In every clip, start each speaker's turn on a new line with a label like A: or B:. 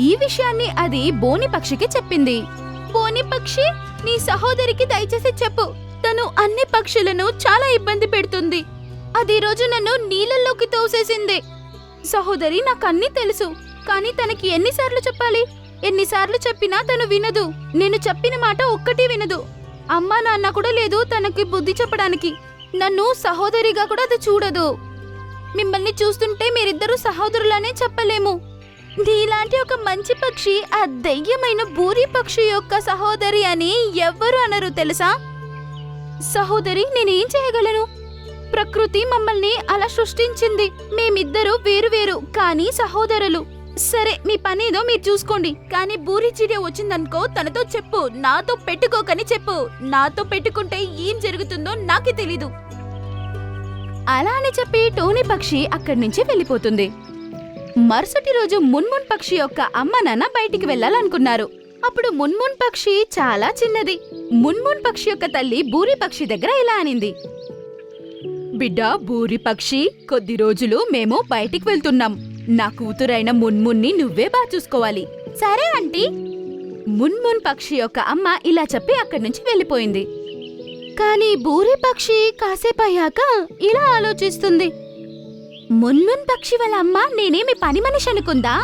A: ఈ విషయాన్ని అది బోని పక్షికి చెప్పింది. బోని పక్షి నీ సహోదరికి దయచేసి చెప్పు. తను అన్ని పక్షులను చాలా ఇబ్బంది పెడుతుంది. అది రోజు నన్ను నీళ్ళల్లోకి తోసేసింది. సహోదరి నాకన్నీ తెలుసు. కానీ తనకి ఎన్నిసార్లు చెప్పాలి? ఎన్నిసార్లు చెప్పినా తను వినదు. నేను చెప్పిన మాట ఒక్కటి వినదు. అమ్మా నాన్న కూడా లేదు తనకి బుద్ధి చెప్పడానికి. నన్ను సహోదరిగా కూడా అది చూడదు. మిమ్మల్ని చూస్తుంటే మీరిద్దరూ సహోదరులనే చెప్పలేము. నీలాంటి ఒక మంచి పక్షి ఆ దయ్యమైన బూరి పక్షి యొక్క సహోదరి అని ఎవ్వరు అనరు తెలుసా? సహోదరి నేనేం చేయగలను? ప్రకృతి మమ్మల్ని అలా సృష్టించింది. మేమిద్దరూ వేరువేరు కానీ సహోదరులు. సరే మీ పనేదో మీరు చూసుకోండి. కానీ బూరి చిడియ వచ్చిందనుకో తనతో చెప్పు. నాతో పెట్టుకోకని చెప్పు. నాతో పెట్టుకుంటే ఏం జరుగుతుందో నాకు తెలీదు. అలా అని చెప్పి టోనీ పక్షి అక్కడి నుంచి వెళ్ళిపోతుంది. మరుసటి రోజు మున్మున్ పక్షి యొక్క అమ్మ నాన్న బయటికి వెళ్ళాలనుకున్నారు. అప్పుడు మున్మున్ పక్షి చాలా చిన్నది. మున్మున్ పక్షి యొక్క తల్లి బూరి పక్షి దగ్గర ఇలా అనింది. బిడ్డ బూరి పక్షి కొద్ది రోజులు మేము బయటికి వెళ్తున్నాం. నా కూతురైన మున్మున్ని నువ్వే బాగా చూసుకోవాలి. సరే ఆంటీ. మున్మున్ పక్షి యొక్క అమ్మ ఇలా చెప్పి అక్కడి నుంచి వెళ్ళిపోయింది. కానీ బూరి పక్షి కాసేపు అయ్యాక ఇలా ఆలోచిస్తుంది. మున్మున్ పక్షి వాళ్ళ అమ్మ నేనేమి పని మనిషి అనుకుందా?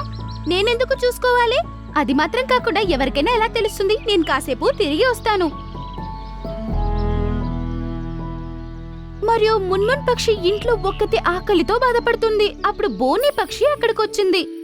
A: నేనెందుకు చూసుకోవాలి? అది మాత్రం కాకుండా ఎవరికైనా ఎలా తెలుస్తుంది? నేను కాసేపు తిరిగి వస్తాను. మరియు మున్మున్ పక్షి ఇంట్లో ఒక్కతే ఆకలితో బాధపడుతుంది. అప్పుడు బోని పక్షి అక్కడికొచ్చింది.